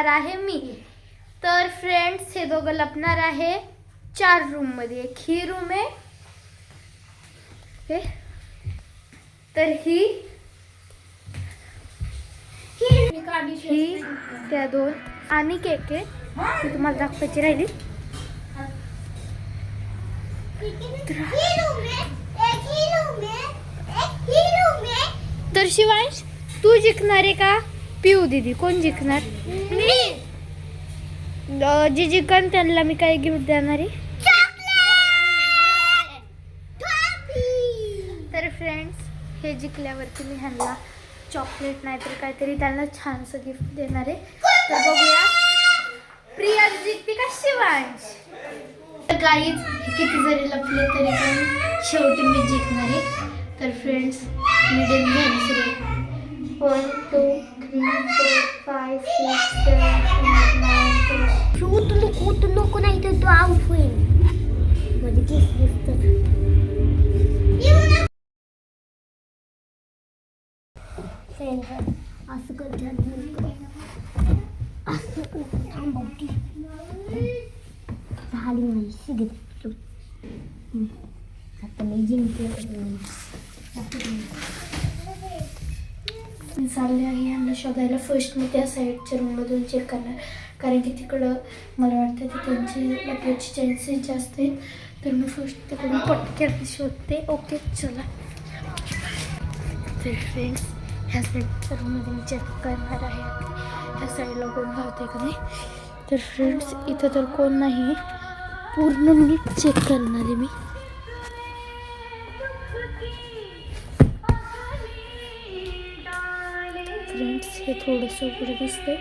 लपणार आहे मी. तर फ्रेंड्स हे दोघं लपणार आहे. चार रूममध्ये. एक ही रूम आहे. तर ही ही त्या दोन आणि केक आहे. ती तुम्हाला दाखवायची राहिली. तर शिवांश तू जिंकणार आहे का? पिऊ दीदी कोण जिंकणार? अं, जे जिंकन त्यांना मी काय गिफ्ट देणार आहे. तर फ्रेंड्स हे जिंकल्यावरती मी ह्यांना चॉकलेट नाहीतर काहीतरी त्यांना छानसं गिफ्ट देणार आहे. तर बघूया. प्रिया जिंकते का शिवांश? तर काहीच किती जरी लपले तरी पण शेवटी मी जिंकणार आहे. तर फ्रेंड्स मी डेन घ्यायला सुरू one two three four five six seven eight nine ten तू नको तू नको नाही तर तू आउट होईल म्हणजे केस दिसतात असं कर असं कर थांबवती झाली माझी सिगरेट आता मी जिंकते मी चालले आहे. यांना शोधायला फर्स्ट मी त्या साईडच्या रूममधून चेक करणार. कारण की तिकडं मला वाटतं की त्यांची लपवायचे चान्सेस जास्त आहेत. तर मी फर्स्ट तिकडून पटक्यात शोधते. ओके चला. तर फ्रेंड्स ह्या साईडच्या रूममध्ये मी चेक करणार आहे. ह्या साईडला कोण राहते का नाही? तर फ्रेंड्स इथं तर कोण नाही. पूर्ण मी चेक करणार आहे मी. फ्रेंड्स हे थोडंसं उघडं दिसतंय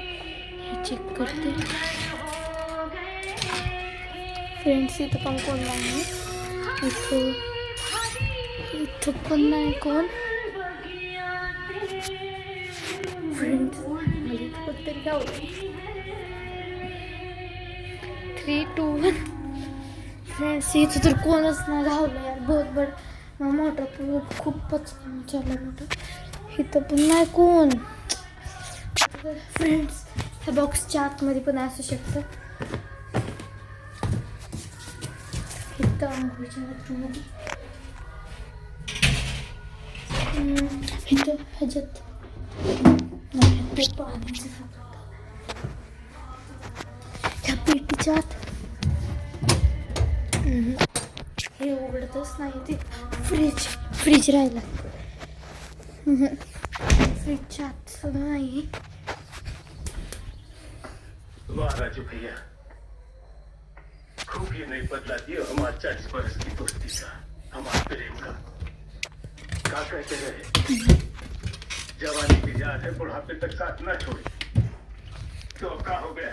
हे चेक करते फ्रेंड्स इथं पण कोण नाही इथं इथं पण नाही कोण फ्रेंड्स मला इथं थ्री टू वन फ्रेंड्स इथं तर कोणच नाही धावलं यार बहुत बड मोठं खूपच मोठं इथं पण नाही कोण फ्रेंड्स ह्या बॉक्सच्या आतमध्ये पण असू शकतं. इथं आंघोळीच्या बाथरूममध्ये. इथं ह्याच्यात. नाही, ते ह्या पेटीच्या आत. हे उघडतच नाही ते. फ्रीज फ्रीज राहिला. फ्रीजच्या आत सुद्धा नाही. वाह राजू भैया। खूब ये नहीं बदला दिया हमारा चालीस बरस की दोस्ती का हमारे प्रेम का। क्या कहते रहे जवानी की याद है, बुढ़ापे तक साथ ना छोड़े। तो क्या हो गया?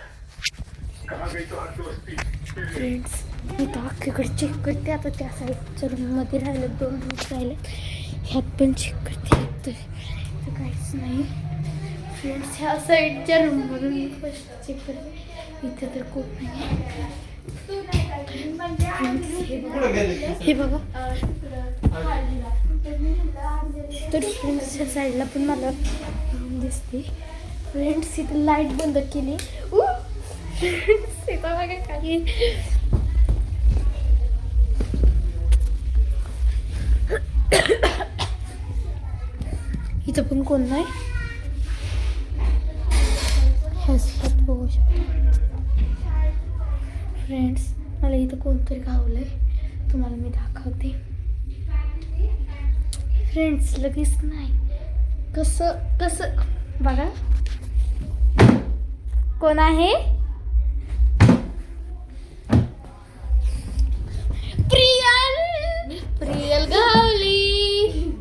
कहाँ गई तो हर दोस्ती? फ्रेंड्स मी अख्खीकडे चेक करते आता त्या साईडच्या रूममध्ये राहिलं दोन रूम राहिले ह्यात पण चेक करते तर काहीच नाही। फ्रेंड्स ह्या साईडच्या रूममधून फर्स्ट चेक करते इथं तर कोण नाही हे बघा. तर फ्रेंड्स ह्या साईडला पण मला दिसते. फ्रेंड्स इथं लाइट बंद केली. फ्रेंड्स इथं बघा काही इथं पण कोण नाही. ह्याच्यात बघू शकतो. फ्रेंड्स मला इथं कोणतरी गावलं आहे तुम्हाला मी दाखवते. फ्रेंड्स लगेच नाही. कसं कसं? बघा. कोण आहे? प्रियल. प्रियल गावली.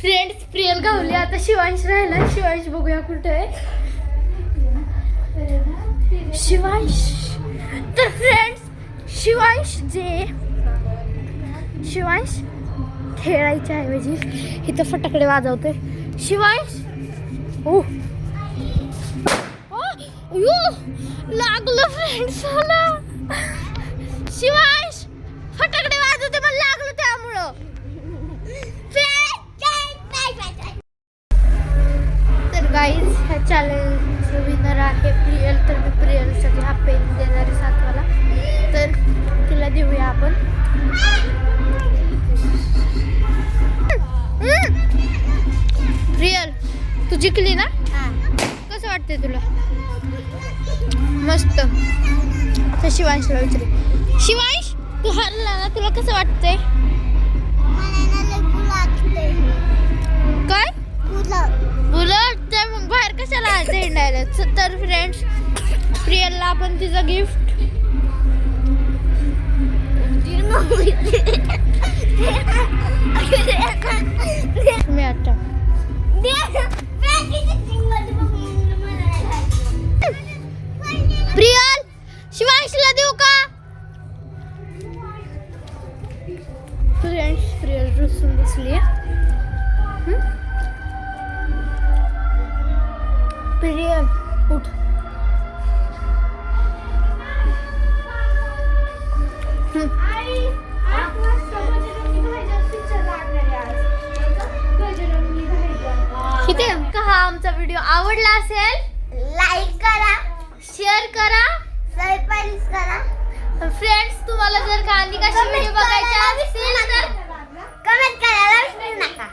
फ्रेंड्स प्रियल गावली. आता शिवांश राहिला. शिवांश बघूया कुठं आहे. शिवांश तर फ्रेंड्स शिवांश जे शिवांश खेळायच्या ऐवजी इथं फटाकडे वाजवते शिवांश ओ लागलं फ्रेंड्स मला. कसं वाटतंय तुला? मस्त. आता शिवांशला विचारू. शिवांश तू हरला ना तुला कसं वाटतंय? काय? उलट ते मग बाहेर कशाला हिंडायला? तर फ्रेंड्स प्रियलला आपण तिचं गिफ्ट रुसून बसली प्रियल उठ किती का हा आमचा व्हिडिओ आवडला असेल? लाईक करा. शेअर करा. सरपंच करा. फ्रेंड्स तुम्हाला जर गांधी कशी व्हिडिओ बघायचे असतील तर कमेंट करायला विसरू नका